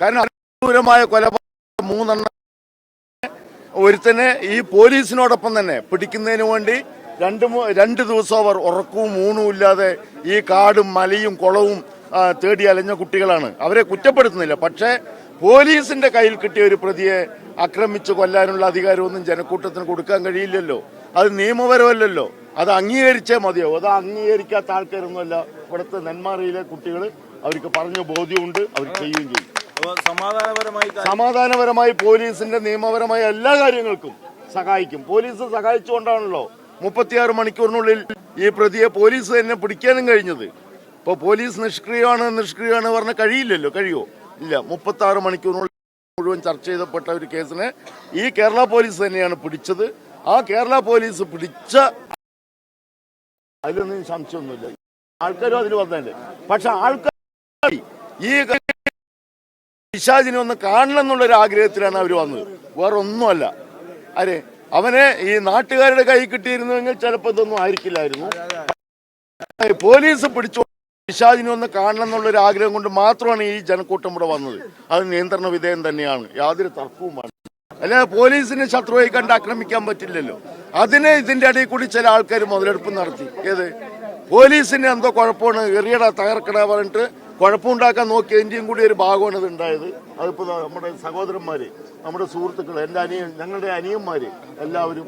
കാരണം അതിക്രൂരമായ കൊലപാതകം മൂന്നെണ്ണം. ഒരുത്തനെ ഈ പോലീസിനോടൊപ്പം തന്നെ പിടിക്കുന്നതിന് വേണ്ടി രണ്ട് രണ്ട് ദിവസം അവർ ഉറക്കവും ഊണും ഇല്ലാതെ ഈ കാടും മലയും കുളവും തേടി അലഞ്ഞ കുട്ടികളാണ്. അവരെ കുറ്റപ്പെടുത്തുന്നില്ല. പക്ഷേ പോലീസിന്റെ കയ്യിൽ കിട്ടിയ ഒരു പ്രതിയെ ആക്രമിച്ച് കൊല്ലാനുള്ള അധികാരമൊന്നും ജനക്കൂട്ടത്തിന് കൊടുക്കാൻ കഴിയില്ലല്ലോ. അത് നിയമപരമല്ലല്ലോ. അത് അംഗീകരിച്ചേ മതിയോ അത് അംഗീകരിക്കാത്ത ആൾക്കാരൊന്നുമല്ല. ഇവിടുത്തെ നെന്മാറയിലെ കുട്ടികൾ അവർക്ക് പറഞ്ഞ ബോധ്യമുണ്ട്. അവർ ചെയ്യുകയും ചെയ്യും. സമാധാനപരമായി പോലീസിന്റെ നിയമപരമായ എല്ലാ കാര്യങ്ങൾക്കും സഹായിക്കും. പോലീസ് സഹായിച്ചുകൊണ്ടാണല്ലോ മുപ്പത്തിയാറ് മണിക്കൂറിനുള്ളിൽ ഈ പ്രതിയെ പോലീസ് തന്നെ പിടിക്കാനും കഴിഞ്ഞത്. ഇപ്പോൾ പോലീസ് നിഷ്ക്രിയമാണ് നിഷ്ക്രിയമാണ് പറഞ്ഞാൽ കഴിയില്ലല്ലോ. കഴിയോ? ഇല്ല. മുപ്പത്തി ആറ് മണിക്കൂറിനുള്ളിൽ മുഴുവൻ ചർച്ച ചെയ്തപ്പെട്ട ഒരു കേസിനെ ഈ കേരള പോലീസ് തന്നെയാണ് പിടിച്ചത്. ആ കേരള പോലീസ് പിടിച്ച അതിലൊന്നും സംശയമൊന്നുമില്ല. ആൾക്കാരും അതിൽ വന്നതല്ലേ പക്ഷെ ആൾക്കാർ ഈ പിശാചിനെ ഒന്ന് കാണണം എന്നുള്ളൊരു ആഗ്രഹത്തിലാണ് അവർ വന്നത്. വേറെ ഒന്നുമല്ല. അരെ അവനെ ഈ നാട്ടുകാരുടെ കൈ കിട്ടിയിരുന്നുവെങ്കിൽ ചിലപ്പോൾ ഇതൊന്നും ആയിരിക്കില്ലായിരുന്നു. പോലീസ് പിടിച്ചു പിശാചിനെ ഒന്ന് കാണണം എന്നുള്ളൊരു ആഗ്രഹം കൊണ്ട് മാത്രമാണ് ഈ ജനക്കൂട്ടം ഇവിടെ വന്നത്. അത് നിയന്ത്രണ വിധേയം തന്നെയാണ്. യാതൊരു തർക്കവുമാണ് അല്ല പോലീസിനെ ശത്രുവായി കണ്ട് ആക്രമിക്കാൻ പറ്റില്ലല്ലോ. അതിനെ ഇതിന്റെ ഇടയിൽ കൂടി ചില ആൾക്കാർ മുതലെടുപ്പ് നടത്തി. ഏത്? പോലീസിന് എന്തോ കുഴപ്പമാണ്. എറിയട തകർക്കട പറഞ്ഞിട്ട് കുഴപ്പമുണ്ടാക്കാൻ നോക്കിയതിന്റെയും കൂടി ഒരു ഭാഗമാണ് ഇത് ഉണ്ടായത്. അതിപ്പോ നമ്മുടെ സഹോദരന്മാര് നമ്മുടെ സുഹൃത്തുക്കൾ എന്റെ അനിയൻ ഞങ്ങളുടെ അനിയന്മാര് എല്ലാവരും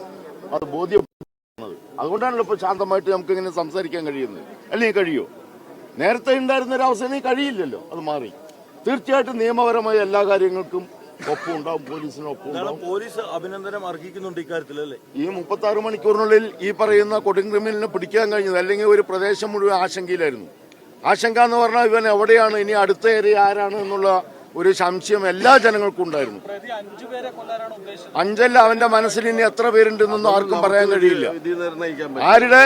അത് ബോധ്യപ്പെടുന്നത് അതുകൊണ്ടാണല്ലോ ഇപ്പോൾ ശാന്തമായിട്ട് നമുക്ക് ഇങ്ങനെ സംസാരിക്കാൻ കഴിയുന്നത്. അല്ലെങ്കിൽ കഴിയോ? നേരത്തെ ഉണ്ടായിരുന്ന ഒരു അവസരം കഴിയില്ലല്ലോ അത് മാറി. തീർച്ചയായിട്ടും നിയമപരമായ എല്ലാ കാര്യങ്ങൾക്കും ഒപ്പം ഉണ്ടാവും പോലീസിനൊപ്പം പോലീസ് അഭിനന്ദനം അർഹിക്കുന്നുണ്ട് ഇക്കാര്യത്തിൽ അല്ലേ ഈ മുപ്പത്തി ആറ് മണിക്കൂറിനുള്ളിൽ ഈ പറയുന്ന കൊടും ക്രിമിനലിനെ പിടിക്കാൻ കഴിഞ്ഞത് അല്ലെങ്കിൽ ഒരു പ്രദേശം മുഴുവൻ ആശങ്കയിലായിരുന്നു. ആശങ്ക എന്ന് പറഞ്ഞാൽ ഇവൻ എവിടെയാണ്? ഇനി അടുത്ത ഏരിയ ആരാണ് എന്നുള്ള ഒരു സംശയം എല്ലാ ജനങ്ങൾക്കും ഉണ്ടായിരുന്നു. അഞ്ചല്ല അവന്റെ മനസ്സിൽ ഇനി എത്ര പേരുണ്ടെന്നൊന്നും ആർക്കും പറയാൻ കഴിയില്ല. ആരുടെ?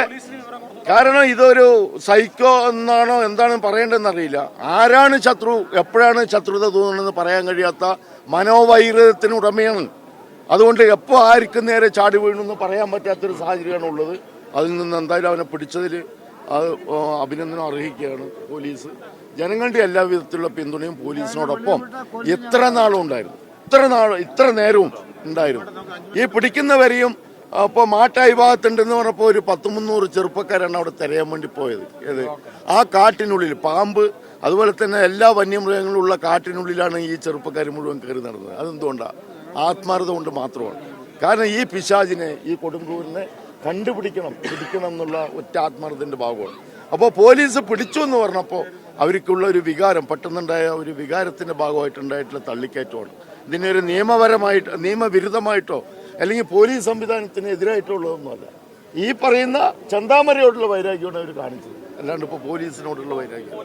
കാരണം ഇതൊരു സൈക്കോ എന്നാണോ എന്താണ് പറയേണ്ടതെന്ന് അറിയില്ല ആരാണ് ശത്രു? എപ്പോഴാണ് ശത്രുത തോന്നുന്നതെന്ന് പറയാൻ കഴിയാത്ത മനോവൈരത്തിന് ഉടമയാണ്. അതുകൊണ്ട് എപ്പോൾ ആർക്കും നേരെ ചാടി വീണെന്ന് പറയാൻ പറ്റാത്തൊരു സാഹചര്യമാണ് ഉള്ളത് അതിൽ നിന്ന് എന്തായാലും അവനെ പിടിച്ചതിൽ അത് അഭിനന്ദനം അർഹിക്കുകയാണ് പോലീസ്. ജനങ്ങളുടെ എല്ലാ വിധത്തിലുള്ള പിന്തുണയും പോലീസിനോടൊപ്പം ഇത്ര നാളും ഉണ്ടായിരുന്നു? ഇത്ര നാൾ ഇത്ര നേരവും ഉണ്ടായിരുന്നു? ഈ പിടിക്കുന്നവരെയും അപ്പോൾ മാട്ടായി ഭാഗത്തുണ്ടെന്ന് പറഞ്ഞപ്പോൾ ഒരു പത്ത് മുന്നൂറ് ചെറുപ്പക്കാരാണ് അവിടെ തിരയാൻ വേണ്ടി പോയത്. ഏത്? ആ കാട്ടിനുള്ളിൽ പാമ്പ് അതുപോലെ തന്നെ എല്ലാ വന്യമൃഗങ്ങളും ഉള്ള കാട്ടിനുള്ളിലാണ് ഈ ചെറുപ്പക്കാർ മുഴുവൻ കയറി നടന്നത്. അതെന്തുകൊണ്ടാണ് ആത്മാർത്ഥത കൊണ്ട് മാത്രമാണ്. കാരണം ഈ പിശാജിനെ ഈ കൊടുങ്കൂരിനെ കണ്ടുപിടിക്കണം പിടിക്കണം എന്നുള്ള ഒറ്റ ആത്മാർത്ഥത്തിന്റെ ഭാഗമാണ്. അപ്പോൾ പോലീസ് പിടിച്ചു എന്ന് പറഞ്ഞപ്പോൾ അവർക്കുള്ള ഒരു വികാരം പെട്ടെന്നുണ്ടായ ഒരു വികാരത്തിന്റെ ഭാഗമായിട്ടുണ്ടായിട്ടുള്ള തള്ളിക്കയറ്റമാണ്. ഇതിനെ ഒരു നിയമപരമായിട്ട് നിയമവിരുദ്ധമായിട്ടോ അല്ലെങ്കിൽ പോലീസ് സംവിധാനത്തിന് എതിരായിട്ടോ ഉള്ളതൊന്നുമല്ല ഈ പറയുന്ന ചന്താമരയോടുള്ള വൈരാഗ്യമാണ് അവർ കാണിച്ചത്. അല്ലാണ്ട് ഇപ്പോൾ പോലീസിനോടുള്ള വൈരാഗ്യം